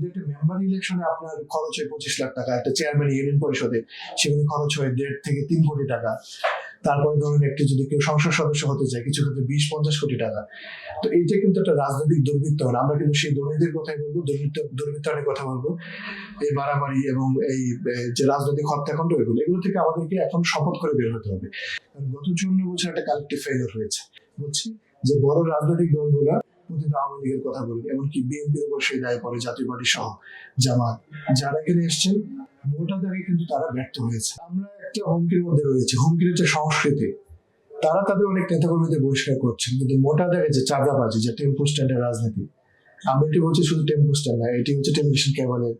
যদি একটা মেম্বার ইলেকশনে আপনার খরচ হয় পঁচিশ লাখ টাকা। একটা চেয়ারম্যান ইউনিয়ন পরিষদে, সেখানে খরচ হয় দেড় থেকে তিন কোটি টাকা। তারপরে ধরুন একটি যদি কেউ সংসদ সদস্য হতে চায়, কিছু ক্ষেত্রে বিশ, পঞ্চাশ কোটি টাকা। তো এইটা কিন্তু একটা রাজনৈতিক দুর্বৃত্ত আমরা কিন্তু সেই দুর্নীতির কথাই বলব, দুর্বৃত্ত দুর্বৃত্তায়নের কথা বলব। এই মারামারি এবং এই যে রাজনৈতিক হত্যাকাণ্ড, এগুলো এগুলো থেকে আমাদেরকে এখন শপথ করে বের হতে হবে। গত চুয়ান্ন বছর একটা কালেক্টিভ ফেলিওর হয়েছে। বলছি যে বড় রাজনৈতিক দলগুলা প্রতিদিন আওয়ামী লীগের কথা বলি, এমনকি বিএনপির উপর সেই দায় পড়ে জাতীয় পার্টি সহ, জামাত। যারা এখানে এসছেন, মোটা দাগে কিন্তু তারা ব্যর্থ হয়েছে। আমরা একটা হুমকির মধ্যে রয়েছে। হুমকির হচ্ছে সংস্কৃতি। তারা তাদের অনেক নেতাকর্মীদের বহিষ্কার করছেন, কিন্তু মোটা দাগে যে চাঁদাবাজি, যে টেম্পো স্ট্যান্ডের রাজনীতি, আমরা এটি বলছি শুধু টেম্পো স্ট্যান্ড না, এটি হচ্ছে টেলিভিশন কেবলের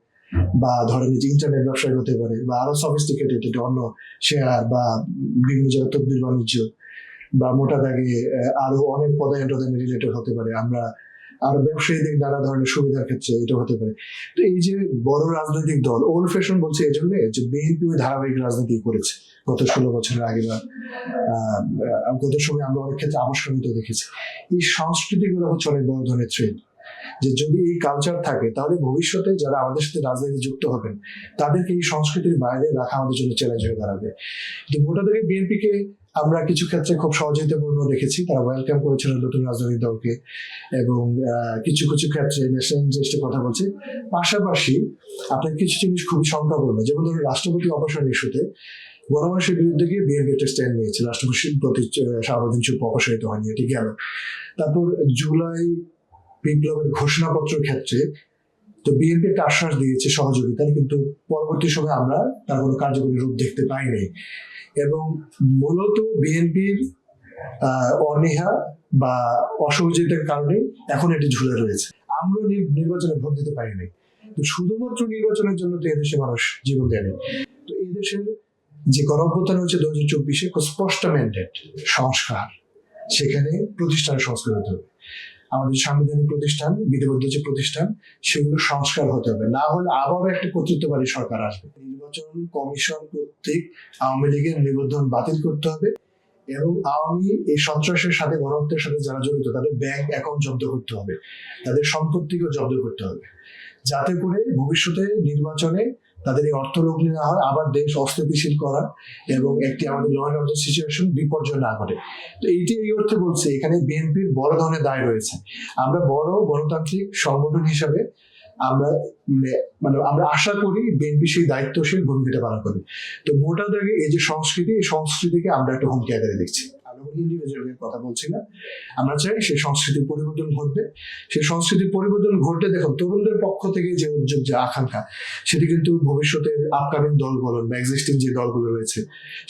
বা ধরেন যে ইন্টারনেট ব্যবসায় হতে পারে, বা আরও সফিস্টিকেটেড অন্য শেয়ার বা বিভিন্ন জায়গায় তদবির বাণিজ্য বা মোটা দাগে আরও অনেক পদায়ন রিলেটেড হতে পারে। আমরা আর ব্যবসায়ীদের নানা ধরনের সুবিধার ক্ষেত্রে এটা হতে পারে। তো এই যে বড় রাজনৈতিক দল ওল্ড ফ্যাশন বলছে এই জন্য যে বিএনপি ধারাবাহিক রাজনীতি করেছে। গত ষোলো বছরের আগে বা গত সময় আমরা অনেক ক্ষেত্রে আবশ্যমিত দেখেছি। এই সংস্কৃতিগুলো হচ্ছে অনেক বড় ধরনের থ্রেড যে যদি এই কালচার থাকে, তাহলে ভবিষ্যতে যারা আমাদের সাথে রাজনীতি যুক্ত হবেন, তাদেরকে এই সংস্কৃতির বাইরে রাখা আমাদের জন্য চ্যালেঞ্জ হয়ে দাঁড়াবে। কিন্তু মোটা থেকে বিএনপিকে আমরা কিছু ক্ষেত্রে খুব সহযোগিতাপূর্ণ দেখেছি। তারা ওয়েলকাম করেছিল নতুন রাজনৈতিক দলকে এবং কিছু কিছু ক্ষেত্রে ন্যাশনাল কথা বলছে। পাশাপাশি আপনার কিছু জিনিস খুবই সংখ্যাপূর্ণ যেমন ধরুন রাষ্ট্রপতি অপসারণ ইস্যুতে গণমানুষের বিরুদ্ধে গিয়ে বিএনপি একটা স্ট্যান্ড নিয়েছে। রাষ্ট্রপতির প্রতি সারাদিন চুপ অপসারিত হয়নি, এটি গেল। তারপর জুলাই বিপ্লবের ঘোষণাপত্রের ক্ষেত্রে তো বিএনপি একটা আশ্বাস দিয়েছে সহযোগিতার কিন্তু পরবর্তী সময় আমরা তার কোনো কার্যকরী রূপ দেখতে পাইনি। এবং মূলত বিএনপির অনীহা বা অসহযোগিতার কারণে এখন এটি ঝুলে রয়েছে। আমরা নির্বাচনে ভোট দিতে পারিনি। তো শুধুমাত্র নির্বাচনের জন্য তো এদেশে মানুষ জীবন দেয়নি। তো এদেশের যে গণঅভ্যুত্থান হচ্ছে দু হাজার চব্বিশে স্পষ্ট ম্যান্ডেট সংস্কার। সেখানে প্রতিষ্ঠানের সংস্কার হতে হবে। আমাদের সাংবিধানিক প্রতিষ্ঠান, বিধিবদ্ধ যে প্রতিষ্ঠান, সেগুলো সংস্কার হতে হবে। না হলে আবারও একটা কর্তৃত্ববাদী সরকার আসবে। নির্বাচন কমিশন কর্তৃক আওয়ামী লীগের নিবন্ধন বাতিল করতে হবে এবং আওয়ামী এই সন্ত্রাসের সাথে, গণহত্যার সাথে যারা জড়িত, তাদের ব্যাংক অ্যাকাউন্ট জব্দ করতে হবে। তাদের সম্পত্তিকেও জব্দ করতে হবে। যাতে করে ভবিষ্যতে নির্বাচনে তাদের এই অর্থ লগ্নি না হয়, আবার দেশ অস্থিতিশীল করা এবং একটি আমাদের ল অ্যান্ড অর্ডার সিচুয়েশন বিপর্যয় না ঘটে। তো এইটি এই অর্থে বলছে, এখানে বিএনপির বড় ধরনের দায় রয়েছে। আমরা বড় গণতান্ত্রিক সংগঠন হিসাবে আমরা, মানে- মানে আমরা আশা করি বিএনপি সেই দায়িত্বশীল ভূমিকাটা পালন করবে। তো মোটা দাগে এই যে সংস্কৃতি, এই সংস্কৃতিকে আমরা একটা হুমকি আকারে দেখছি। ইন্ডিভিজুয়ালের কথা বলছি না। আমরা চাই সেই সংস্কৃতির পরিবর্তন ঘটবে। সেই সংস্কৃতির পরিবর্তন ঘটলে দেখুন, তরুণদের পক্ষ থেকে যে উদ্যোগ, যে আকাঙ্ক্ষা, সেটি কিন্তু ভবিষ্যতের আপকামিং দল বা এক্সিস্টিং যে দলগুলো রয়েছে,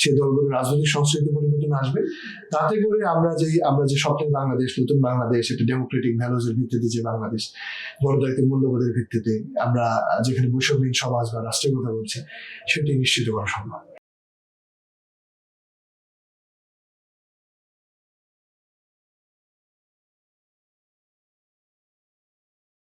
সেই দলগুলো রাজনৈতিক সংস্কৃতি পরিবর্তন আসবে। তাতে করে আমরা যে আমরা যে স্বপ্নের বাংলাদেশ, নতুন বাংলাদেশ, একটা ডেমোক্রেটিক ভ্যালুজের ভিত্তিতে যে বাংলাদেশ গণতান্ত্রিক মূল্যবোধের ভিত্তিতে আমরা যেখানে বৈষম্যহীন সমাজ বা রাষ্ট্রের কথা বলছি, সেটি নিশ্চিত করা সম্ভব।